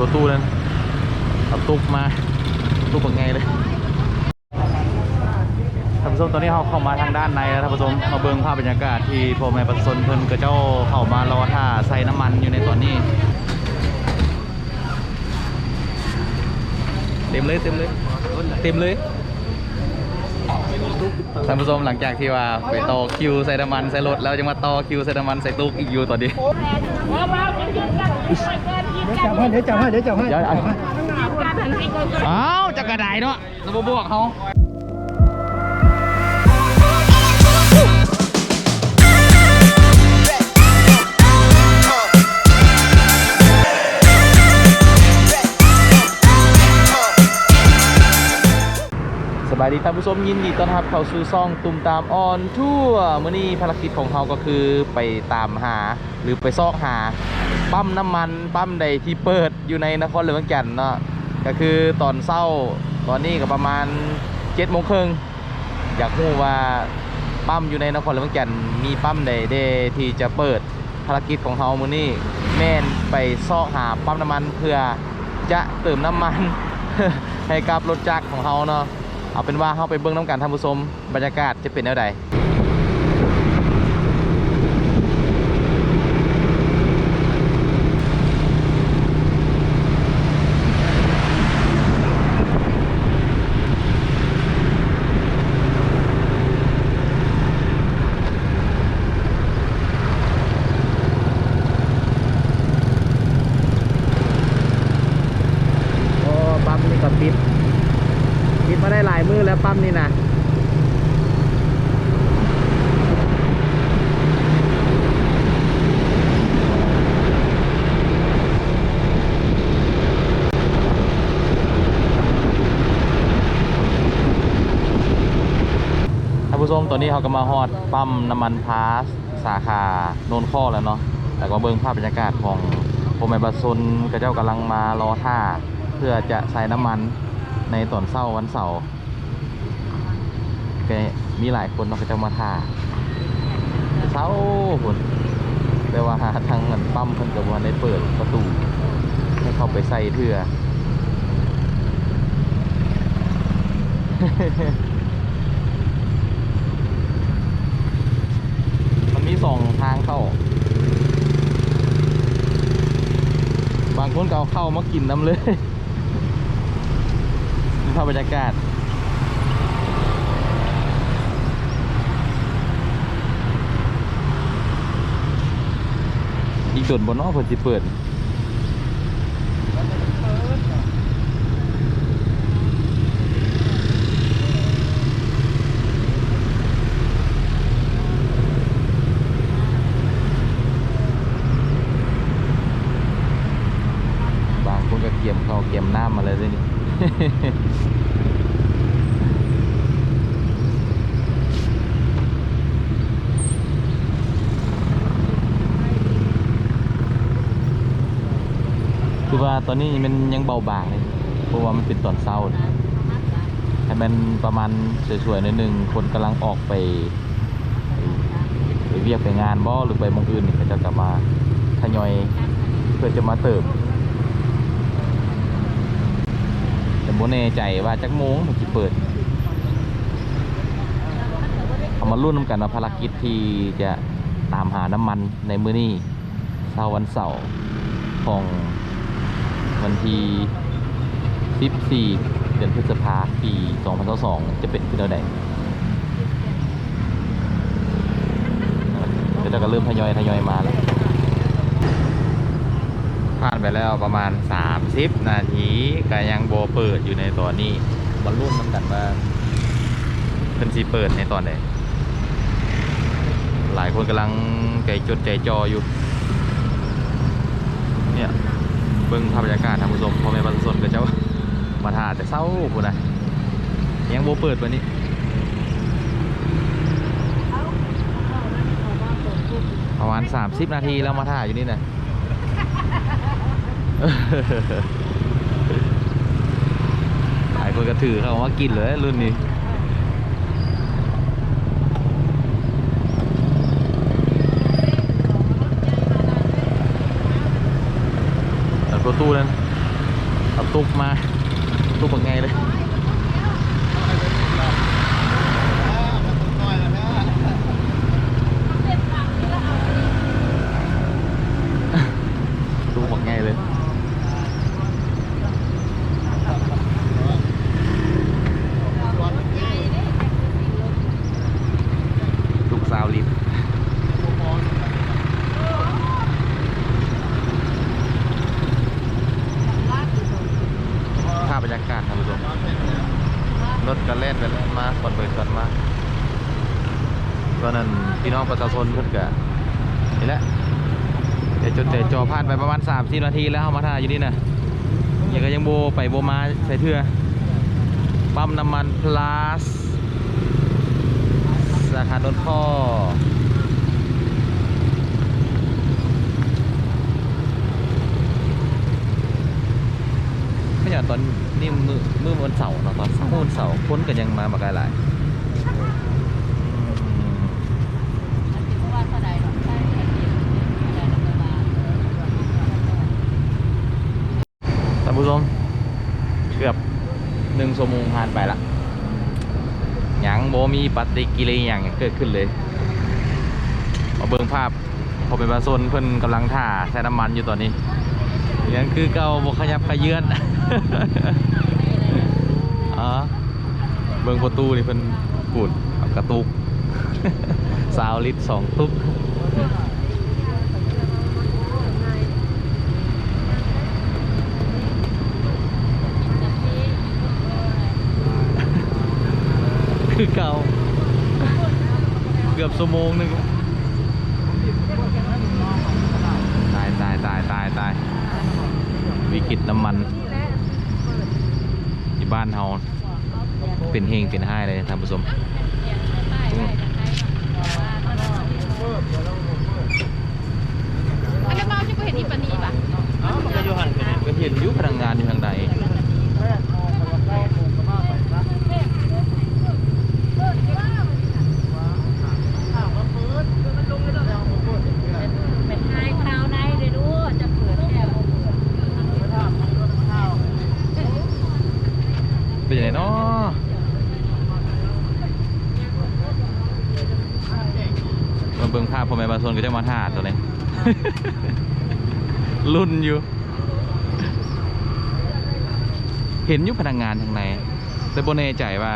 รถตู้นั่นเอาตุกมาตุกเป็นไงเลยท่านผู้ชมตอนนี้เราเข้ามาทางด้านในแล้วท่านผู้ชมมาเบิ่งภาพบรรยากาศที่พ่อแม่ประชาชนเพิ่นกระเจ้าเข้ามารอท่าใส่น้ำมันอยู่ในตอนนี้เต็มเลยเต็มเลยเต็มเลย ท่านผู้ชมหลังจากที่ว่าไปต่อคิวใส่น้ำมันใส่รถแล้วจะมาต่อคิวใส่น้ำมันใส่ตุกอีกอยู่ตอนนี้เดี๋ยวจับให้เดี๋ยวจับให้เดี๋ยวจับให้เดี๋ยวเอาอ้าวจะกระไดเนาะจะมาบวกเขา ดีท่านผู้ชมยินดีต้อนรับเข้าสู่ซ่องตุ่มตามออนทั่วมื้อนี้ภารกิจของเขาก็คือไปตามหาหรือไปซอกหาปั๊มน้ำมันปั๊มใดที่เปิดอยู่ในนครหลวงแก่นเนาะก็คือตอนเศร้าตอนนี้ก็ประมาณ7จ็ดโมงครึ่งอยากรู้ว่าปั๊มอยู่ในนครหลวงแก่นมีปั๊มใดเดที่จะเปิดภารกิจของเขามื้อนี้แม่นไปซอกหาปั๊มน้ำมันเพื่อจะเติมน้ำมันให้กับรถจักรของเขาเนาะ เอาเป็นว่าเขาไปเบิ้งน้ำกันท่านผู้ชมบรรยากาศจะเป็นแนวใด โอ้ปั๊มนี่ก็ปิดปิดมาได้หลายมือแล้วปั๊มนี่นะท่านผู้ชม ตอนนี้เขาก็มาฮอดปั๊มน้ำมันพาสสาขาโนนข้อแล้วเนาะแต่ก็เบิ่งภาพบรรยากาศของพ่อแม่บัสซนกระเจ้ากำลังมารอท่า เพื่อจะใส่น้ำมันในตอนเศร้าวันเสาร์ก็มีหลายคนเนาะก็จะมาท่าเศร้าคนแต่ว่าทางเงินปั๊มเพิ่นกับวันได้เปิดประตูให้เข้าไปใส่เถื่อ มันมี สองทางเข้า บางคนก็เอาเข้ามากินน้ำเลยดูภาพบรรยากาศอีกส่วนบนนอกเพิ่นสิเปิด บางคนก็เกี่ยมเขาวเกี่ยมน้ำมาเลยด้วยนี่ คือว่า ตอนนี้มันยังเบาบางเลยเพราะว่ามันเป็นตอนเช้าให้มันประมาณสวยๆหนิดนึงคนกำลังออกไปไปเวียกไปงานบ่หรือไปมองอื่นนี่ก็จะกลับมาทยอยเพื่อจะมาเติมแต่โบแน่ใจว่าจักโมงมันจะเปิดเอามารุ่นกันว่าภารกิจที่จะตามหาน้ำมันในมื้อนี้เช้าวันเสาร์ของ วันที่14เดือนพฤษภาปี2022จะเป็นที่เท่าใดเดี๋ยวเราก็เริ่มทยอยทยอยมาแล้ว ผ่านไปแล้วประมาณ 30 นาทีก็ยังโบเปิดอยู่ในตอนนี้บอลลุ่นมันกันว่าเพิ่นสีเปิดในตอนใดหลายคนกำลังใจจดใจจออยู่ เบิ่งภาพบรรยากาศท่านผู้ชมพ่อแม่ประชาชนก็เจ้ามาถ่าแต่เศร้าพุ่นนะยังโบเปิดวันนี้ประมาณ30นาทีแล้วมาถ่ายอยู่นี่นะหลายคนก็ถือเขาว่ากินเลยรุ่นนี้ เอาตุกมาตุกเป็นไงเลย ดูหมดไงเลย ลูกสาวลิฟต์ภาพบรรยากาศท่านผู้ชมรถกันเล่นไปเล่นมาคนเปิดกันมาตอนนั้นพี่น้องประชาชนเพิ่นกะนี่แหละ เดี๋ยวจดแต่จอผ่านไปประ นาทีแล้วเอามาถ่ายอยู่นี่นะยังก็ยังโบไปโบมาใส่เทือปั๊มน้ำมันพลัสสาขาโดนข้อไม่อย่างตอนนี่มือมือวันเสาร์เนาะตอนเสาร์วันเสาร์คนกันยังมาบักหลายอืม ท่านผู้ชมเกือบหนึ่งชั่วโมง ผ่านไปละยังโบมีปฏิกิริยาอย่างเกิดขึ้นเลยมาเบิ่งภาพพอเป็นบาโซนเพิ่นกำลังถ่าใช้น้ำมันอยู่ตอนนี้ยังคือเก่าบกขยับขยื่นอ๋อเบิ่งประตูนี่เพิ่นปูดกระตุกสาวลิตรสองตุก คือเก่าเกือบ ชั่วโมงหนึงตายตายตายตายตายวิกฤตน้ำมันที่บ้านเฮาเป็นเฮงเป็นห้ายเลยท่านผู้ชม อันนี้มาจะไปเห็นอีปานีป่ะ ก็เห็นอยุพนักงานอยู่ทางใด เป็นไฮคราวในเลยดูจะเปิดแค่ เป็นยังไงเนาะมาเบิ่งภาพพ่อแม่บาโซนก็จะมาท่าตัวนี้ รุ่นอยู่ เห็นอยุพนักงานทางในแต่บนแน่ใจว่า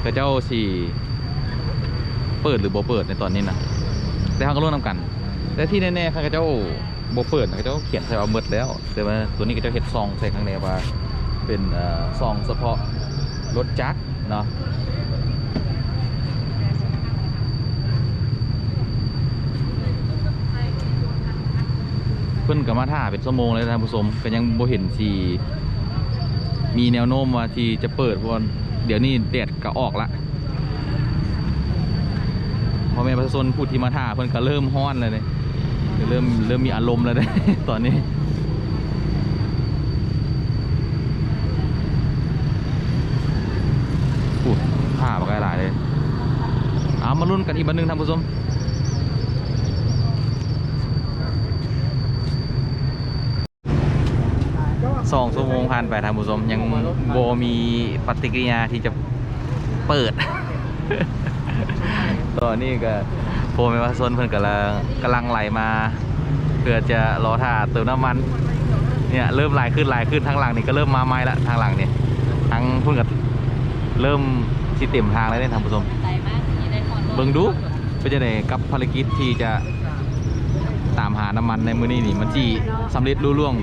แต่เจ้าสี่เปิดหรือบ่เปิดในตอนนี้นะแต่เขาก็ร่วมนำกัน แต่ที่แน่ๆข้าเจ้าบ่เปิดข้าเจ้าเขียนใส่ว่าหมดแล้ว แต่ว่าตัวนี้ก็จะเห็ดซองใส่ข้างในว่าเป็นเอ่อซองเฉพาะรถจักรเนาะ เพิ่นก็มาท่าเป็นชั่วโมงเลยนะท่านผู้ชมก็ยังบ่เห็นสีมีแนวโน้มว่าที่จะเปิดเพราะว่าเดี๋ยวนี้แดดก็ออกละพอแม่ประชาชนพูดที่มาท่าเพิ่นก็เริ่มฮ้อนเลยเนี่ยเริ่มเริ่มมีอารมณ์แล้วเนี่ยตอนนี้พูดผ้าปากหลายเลยเอามาลุ้นกันอีกบันหนึงท่านผู้ชม สองชั่วโมงผ่านไปท่านผู้ชมยังโบมีปฏิกิริยาที่จะเปิด ตอนนี้ก็โฟมเมวาซนเพิ่นกำลังกำลังไหลมาเพื่อจะรอท่าเติมน้ำมันเนี่ยเริ่มไหลขึ้นไหลขึ้นทางหลังนี่ก็เริ่มมาไม้ละทางหลังนี่ทางเพิ่นก็เริ่มสิเต็มทางแล้วเนี่ยท่านผู้ชมใจมากที่ได้คอนเบิ่งดูเป็นจะไดกับภารกิจที่จะ ตามหาน้ำมันในมื้อนี้นี่มันจีสำเร็จรุ่ล่วง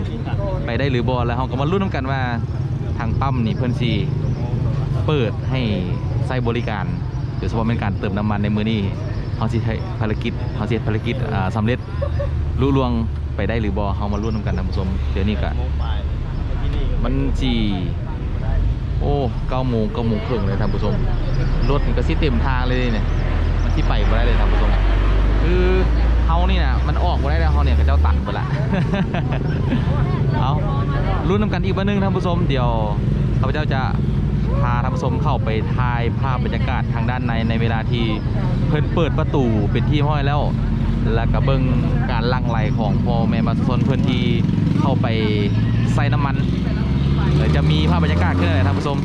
ไปได้หรือบอแล้วเราก็มาลุ้นน้ำกันว่าทางปั๊มนี่เพิ่นสิเปิดให้ใช้บริการโดยเฉพาะเป็นการเติมน้ำมันในมื้อนี้เขาสิภารกิจเขาสิภารกิจอ่าสำเร็จรุ่ล่วงไปได้หรือบอเขามาลุ้นน้ำกันท่านผู้ชมเดี๋ยวนี้ก็มันจีโอ้เก้าโมงเก้าโมงครึ่งเลยท่านผู้ชมรถมันก็สิเต็มทางเลยเนี่ยมันที่ไปบ่ได้เลยท่านผู้ชมคือเฮานี่นะมัน ออกบ่ได้แล้วเฮาเนี่ยก็เจ้าตันไปละเอารุ่นนำกันอีกวันหนึงท่านผู้ชมเดี๋ยวข้าพเจ้าจะพาท่านผู้ชมเข้าไปถ่ายภาพบรรยากาศทางด้านในในเวลาที่เพิ่นเปิดประตูเป็นที่ห้อยแล้ว แล้วก็เบิ่งการลังไหลของพ่อแม่มาชนเพิ่อนที่เข้าไปใส่น้ำมันเดี๋ยวจะมีภาพบรรยากาศขึ้นเลยท่านผู้ชม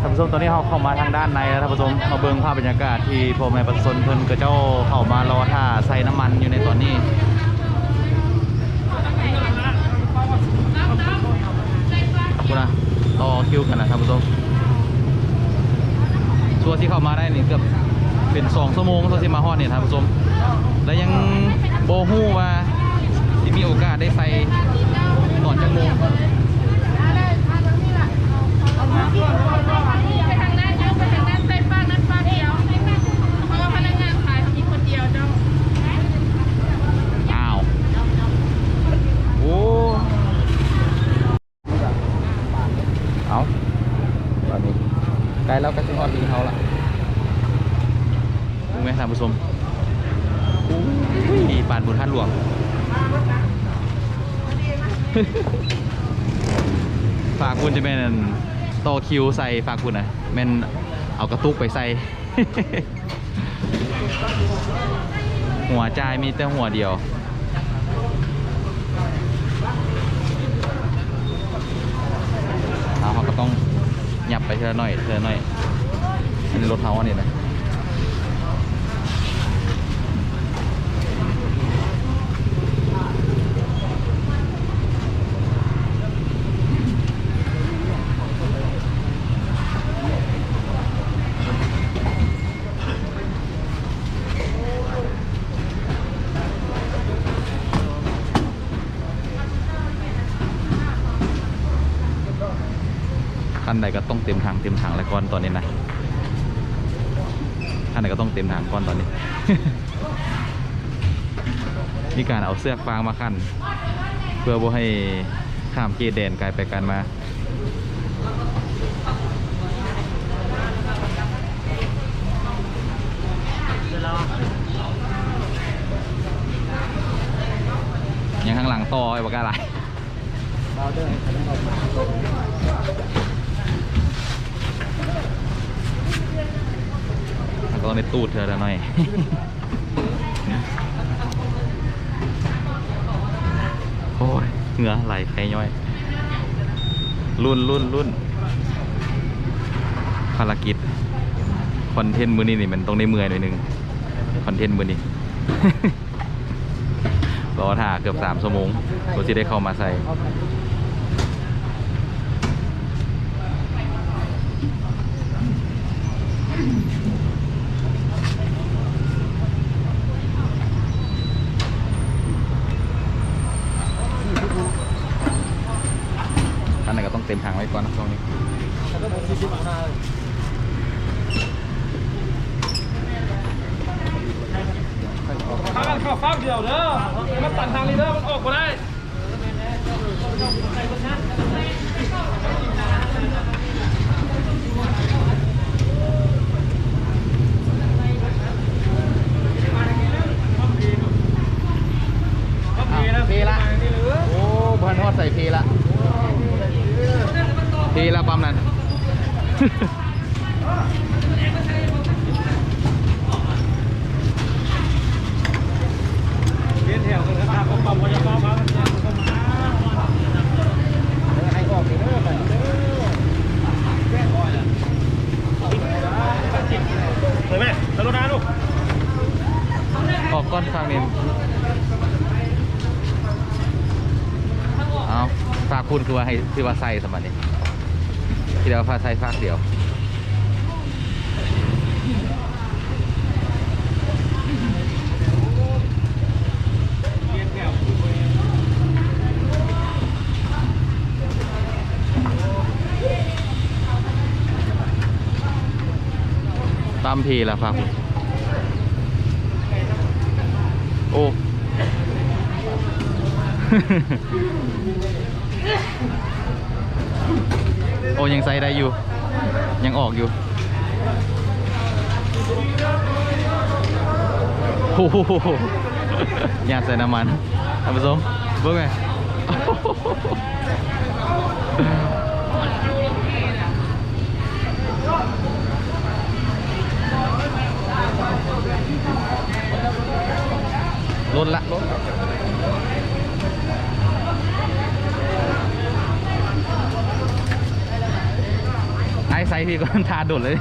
ท่าน ผู้ชมตอนนี้เราเข้ามาทางด้านในแล้วท่านผู้ชมมาเบิ่งภาพบรรยากาศที่พ่อแม่ประชาชนเพิ่นก็เจ้าเข้ามารอท่าใส่น้ำมันอยู่ในตอนนี้คุณนะต่อคิวกันนะท่านผู้ชมชัวร์ที่เข้ามาได้นี่เกือบเป็นสองชั่วโมงตัวที่มาฮอดเนี่ยท่านผู้ชมและยังโบฮู้ว่าที่มีโอกาสได้ใส่ก่อนจังโมง อ้าว โอ้ เอาตอนนี้ใกล้แล้วก็ถึงฮอดดีเขาละรู้ไหมท่านผู้ชมดีปานบุญท่านหลวง ฝากคุณจะเป็น ต่อคิวใส่ฝากคุณนะแม่นเอากระตุกไปใส่ หัวใจมีแต่หัวเดียวเอาเขาก็ต้องหยับไปเธอหน่อยเธอหน่อยอันนี้รถเขาอันนี้นะ ใดก็ต้องเต็มถังเต็มถังแล้วก่อนตอนนี้นะคันใดก็ต้องเต็มถังก่อนตอนนี้ มีการเอาเสื้อฟางมาขั้น เพื่อบ่ให้ข้ามเกดแดนไกลไปกันมายังข้างหลังต่อไอ้ปากาอะไรเราเดินมันก็ต้อ งไปตูดเธอแล้วหน่อยโอ้ยเหงื่อไหลใครย่อย รุ่นรุ่นรุ่นภารกิจ คอนเทนต์มือนี้นี่มันต้องได้เมื่อยหน่อยนึง คอนเทนต์มือนี้รอถ่าเกือบสามชั่วโมงกว่าจะได้เข้ามาใส่ อันไหนก็ต้องเต็มถังไว้ก่อนนะช่วงนี้ ทางกันเข้าฟ้าเดียวเด้อมันตัดทางนี้เด้อมันออกมาได้ เพละ โอ้พันทอดใส่เพละเพละปั๊มนั้น เรียนแถวกันครับผมปั๊มพยาบาลมาให้ออกเด้อไปเด้อเห็นไหมทะลุนาลูก ออกก้อนข้างนี้เอาฝากคุณคือ ว่าให้ที่ว่าใส่สมัยนี้ที่เดียวพาใส่ฝากเดียวตามพีแล้วครับโอ้ โอ้ยังใส่ได้อยู่ ยังออกอยู่โอ้โหยาใส่น้ำมันท่านผู้ชมเบิ่งไง ลดละลด ไซส์ พี่ก็ทาดุดเลย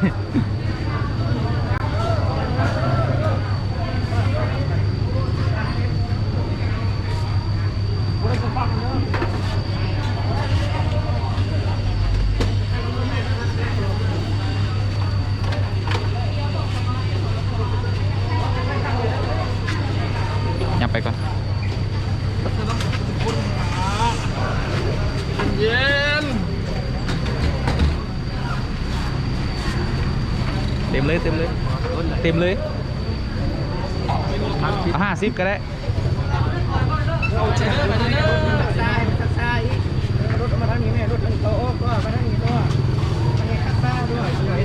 ยับไปก่อน เย็น เต็มเลยเต็มเลยเต็มเลยห้าสิบก็ได้รถมาทางนี้แม่รถทางโต๊ะก็มาทางนี้ตัวทางนี้ทักซ้าด้วยเฉย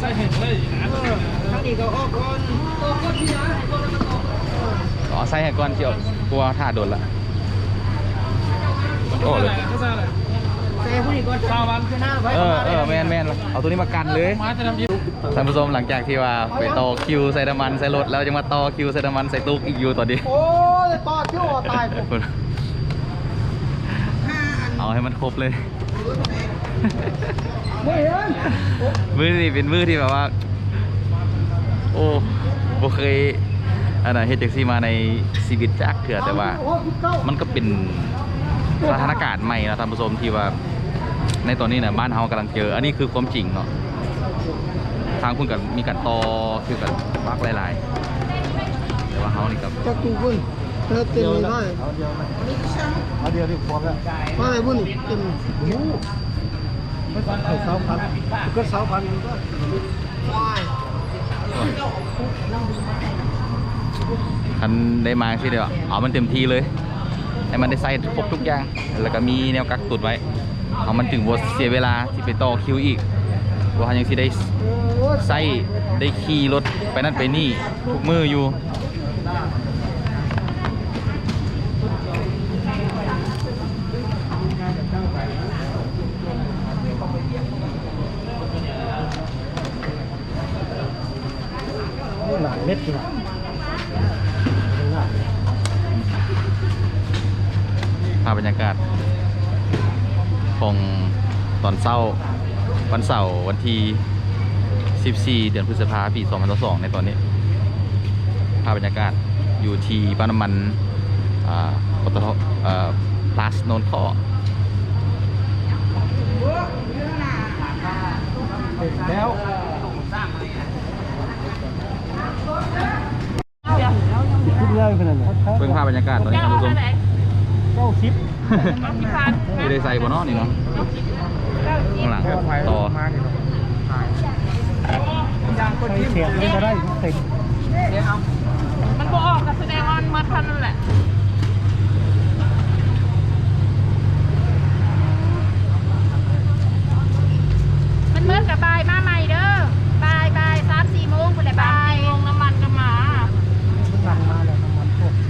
ใส่เห็ดเลยนะเออทางนี้ก็ออกก่อนอ๋อใส่ให้ก่อนเชียวกลัวท่าโดนละโอ้เลยก็ใส่อะ เซ่ผู้นี้ก่อนสามวันคือหน้าไว้เออเออแมนแมนเอาตัวนี้มากันเลยมาจะทำยิบท่านผู้ชมหลังจากที่ว่าไปต่อคิวใส่น้ำมันใส่รถแล้วจะมาต่อคิวใส่น้ำมันใส่ตู้อีกอยู่ตอนนี้โอ้ยต่อคิวตายผมเอาให้มันครบเลยไม่เห็นมือนี่เป็นมือที่แบบว่า โอ้บ่เคยอันนั้นเฮ็ดจังซี่มาในชีวิตจักเถื่อแต่ว่า มันก็เป็นสถานการณ์ใหม่นะท่านผู้ชมที่ว่า ในตอนนี้เนี่ยบ้านเฮากำลังเจอ อันนี้คือความจริงเนาะทางคุณกับมีการต่อคือกับปักหลายๆแต่ว่าเฮานี่กับจะกูคุณเธอเต็มเลยได้เอาเดียวเอาเดียวดิพร้อมแล้วมาเลยบุญเต็มโอ้ไม่ฟันไข่สาวพันก็สาวพันก็ว้ายคันได้มาสิเดียวเอามันเต็มที่เลยให้มันได้ใส่ครบทุกอย่าง แล้วก็มีแนวกักตุดไว้ เอามันถึงบ่เสียเวลาที่ไปต่อคิวอีกว่ายังสิได้ใส่ได้ขี่รถไปนั่นไปนี่ทุกมืออยู่หนาเม็ดนาภาพบรรยากาศ ของตอนเศร้าวันเสาร์วันที่ 14 เดือนพฤษภาปี 2022ในตอนนี้ ภาพบรรยากาศอยู่ที่ปั๊มน้ำมันอ่าปตทเอ่อ plus โนนข้อแล้วเดี๋ยวคิดง่ายขนาดไหนเพิ่งภาพบรรยากาศตอนนี้เจ้าท่านผู้ชมเท่าไหร่เก้าสิบเอาที่พัน ไม่ได้ใส่บนนอนี่เนาะข้างหลังต่อใส่เสียงมันจะได้เต็มมันบ่ออกก็แสดงว่ามันมดพันนั่นแหละมันเมื่อกับบายมาใหม่เด้อบายบายสามสี่โมงคุณเลยบายโมงน้ำมันก็มา สั่งมาแล้วน้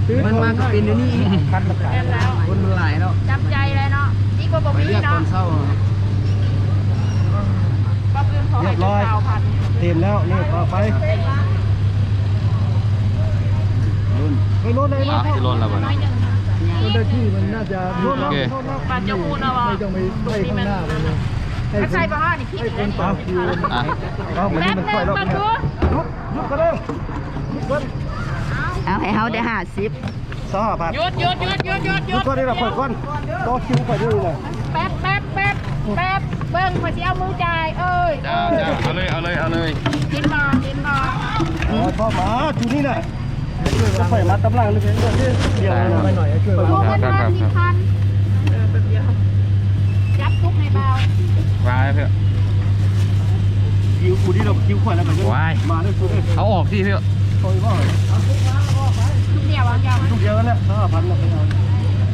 ำ มันพวกมันมาก็เป็นเดี๋ยวนี้คันละกันเรียบแล้วคนมันหลายแล้วจำใจเลยเนาะดีกว่าบ่มีเนาะก็เพื่อนเขาให้เป็นสาวพันเต็มแล้วนี่ต่อไปไปรถเลยอะที่ล้นแล้วบ่น้อยหนึ่งรถได้ที่มันน่าจะรถโอเคปัจจุบันนะวะไม่ต้องไปไปข้างหน้าเลยถ้าใส่บ้านนี่พี่ให้คนต่อคิว อะ เอามันแป๊นี่บมันนึค่อยงรอบมาแค่ดูยุบยุบก็เริ่มยุบก่อน เอาให้เขาได้ห้าสิบสหพันธ์หยุดหยุดหยุดหยุดหยุดหยุยุบดก่อนนี่เราค่อยก่อนต่อคิวไปด้วยเลยแป๊บแป๊บแป๊บแป๊บเบิ้งพอสิเอามือจ่ายเอ้ยจ้าจ้าเอาเลยเอาเลยเอาเลยกินมากินมาอ๋อชอบมาจูนี่น่ะจะไปมาตำลังเลยเพื่อนเดี๋ยวไปหน่อยช่วยพวกมากันพันสิพันเออเป็นเดียวยับทุกในเบาวางเลยเพื่อนคิวกูที่เราคิวค่อยแล้วกันว้ายมาด้วยกูด้วยเอาออกที่เพื่อนคอยว่า ทุกเยววางยาวทุกเดียวกันแหละสหพันเราไปเอา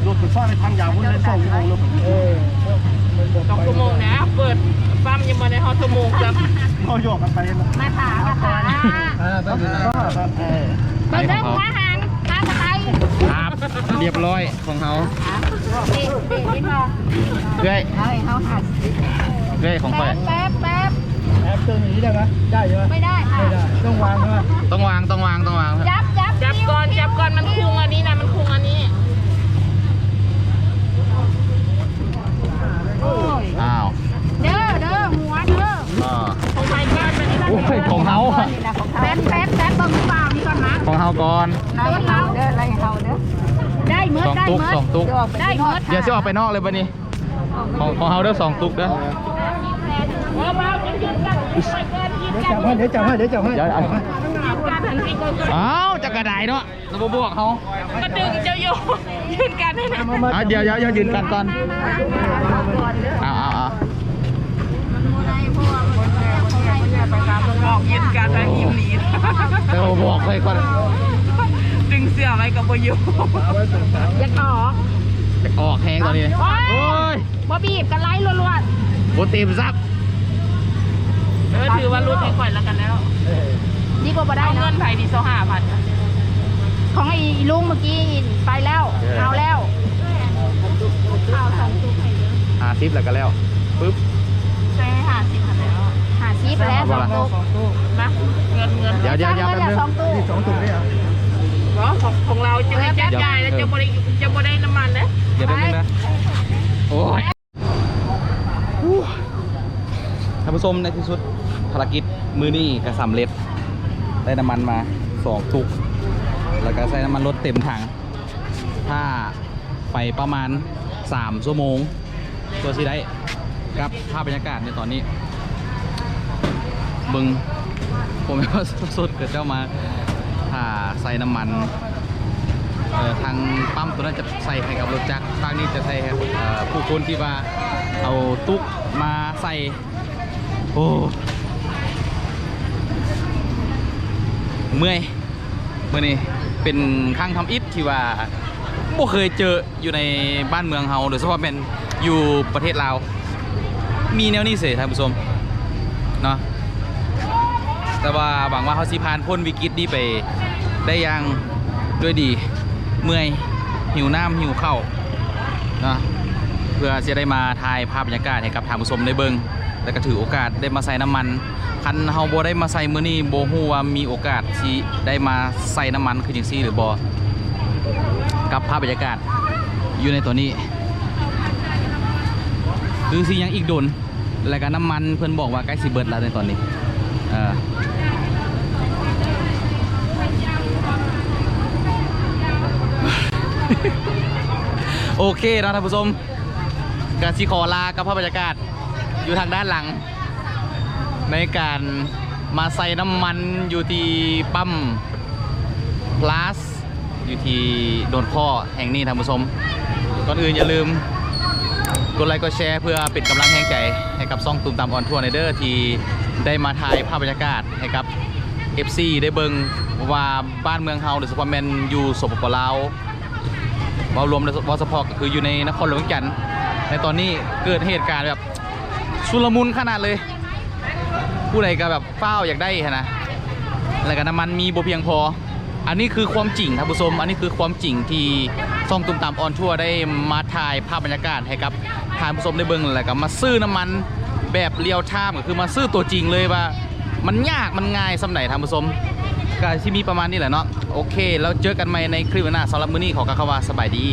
รถไฟฟ้าในทางยาวมันได้สองชั่วโมงแล้วเออสองชั่วโมงนะ เปิดปั๊มยังมาในฮอตชั่วโมงครับเขาหยกกันไปนะมาถามาถาอ่าตั้งแต่สหพันธ์เองเด้อหัวหางตาตะไคร้ครับเรียบร้อยของเขาเด็กเด็กนิดหน่อยเอาให้เขาห้าสิบเพื่อยของข่อแป๊บแป๊บแป๊บแอปเติมอย่างนี้ได้ไหมได้ใช่ไหมไม่ได้ค่ะไม่ได้ต้องวางใช่ไหมต้องวางต้องวางต้องวาง ก่อนจับก่อนมันคุงอันนี้นะมันคุงอันนี้อ้าวเด้อเด้อหัวเด้อของใครก่อนโอ้ยของเฮาแป๊บแป๊บแป๊บเบิ้งฟปล่านี่ก่อนนะของเฮาก่อนไล่เเด้อไล่เฮาเด้อได้เมือสองตุ๊กเมือสองตุ๊กได้เมือเดี๋ยวจะออกไปนอกเลยบ้านี้ของของเฮาเด้อสองตุ๊กเด้อเดี๋ยวจับให้เดี๋ยวจับให้เดี๋ยวจับให้เดี๋เอา กระไดเนาะระบบบอกเขาก็ดึงเจ้าโยยืนกันให้นะอะเดี๋ยวเดี๋ยวเดี๋ยวยืนกันก่อนเอาเอาเอาบอกยืนการได้ยิ้มหนีเดี๋ยวบอกเลยก่อนดึงเสื้อไว้กับโบอยูอยากออกจะออกแหงตอนนี้โอ้โอ้ยยบ่บีบกันไล่รัวโบเต็มซับเออถือว่ารุ่นให้ข่อยแล้วกันแล้วๆดีกว่าบ่ได้เอาเงิเนาะนไผ่ดีโซห้าพัน ของไอ้ลุงเมื่อกี้ไปแล้วเอาแล้วข้าวสองตุกให้เยอะหาซิปแล้วก็แล้วปึ๊บใช้ให้ห้าสิบพันแล้วหาซีไปแล้วสองตุกนะเงินเงินเดี๋ยวเดี๋ยวเดี๋ยวแป๊บนึงสองตุกสองตุ่มนี่อะเพราะของของเราจะได้แจ้จ่ายแล้วจะบริจะบริน้ำมันนะเดี๋ยวแป๊บนึงนะโอ้ยอู้ท่านผู้ชมในที่สุดภารกิจมือนี้ก็สำเร็จได้น้ำมันมาสองตุก แล้วก็ใส่น้ำมันรถเต็มถัง ถ้าไปประมาณ 3 ชั่วโมง ตัวสิได้กับภาพบรรยากาศในตอนนี้ บึง ผมไม่ว่าสุดๆเกิดเจ้ามาถ้าใส่น้ำมันทางปั๊มตัวนั้นจะใส่ให้กับรถจักรทางนี้จะใส่ให้ผู้คนที่ว่าเอาตุ๊กมาใส่ โอ้ เมื่อยเมื่อนี้ เป็นครั้งทำอิฐที่ว่าบ่เคยเจออยู่ในบ้านเมืองเฮาโดยเฉพาะเป็นอยู่ประเทศลาว มีแนวนี้เสียท่านผู้ชมเนาะแต่ว่าหวังว่าเขาสิผ่านพ้นวิกฤตนี้ไปได้อย่างด้วยดีเมื่อยหิวน้ำหิวข้าวเนาะเพื่อจะได้มาถ่ายภาพบรรยากาศให้กับท่านผู้ชมได้เบิ่ง แล้วก็ถือโอกาสได้มาใส่น้ำมัน คันเฮาบ่ได้มาใส่มื้อนี้บ่ฮู้ว่ามีโอกาสที่ได้มาใส่น้ำมันคือจังซี่หรือบ่กับภาพบรรยากาศอยู่ในตัวนี้ คือสิยังอีกโดนแล้วก็น้ำมันเพิ่อนบอกว่าใกล้สิเบิดแล้วในตอนนี้เออโอเคนะท่านผู้ชมกสิขอลากับภาพบรรยากาศ อยู่ทางด้านหลัง ในการมาใส่น้ำมันอยู่ที่ปั๊มพลัสอยู่ที่โดนข้อแห่งนี้ท่านผู้ชมก่อนอื่นอย่าลืม กดไลค์กดแชร์เพื่อเป็นกำลังแห่งใจให้กับซ่องตูมตามออนทัวร์ในเดอร์ที่ได้มาถ่ายภาพบรรยากาศให้กับ FC ได้เบิงว่าบ้านเมืองเฮาหรือสปอร์แมนอยู่สปปลาวเบารวมวอสพอก็คืออยู่ในนครหลวงขอนแก่นในตอนนี้เกิดเหตุการณ์แบบ ชุลมุนขนาดเลย ผู้ใดก็แบบเฝ้าอยากได้นะแล้วก็น้ำมันมีบ่เพียงพอ อันนี้คือความจริงท่านผู้ชมอันนี้คือความจริงที่ซ่องตุ่มตามออนทัวร์ได้มาถ่ายภาพบรรยากาศให้กับท่านผู้ชมได้เบิ่งแล้วก็มาซื้อน้ำมันแบบเรียวไทม์ก็คือมาซื้อตัวจริงเลยว่า มันยากมันง่ายสำไหนทานผู้ชมก็ที่มีประมาณนี้แหละเนาะโอเค แล้วเจอกันใหม่ในคลิปหน้าสำหรับมื้อนี้ขอกล่าวคำว่าสบายดี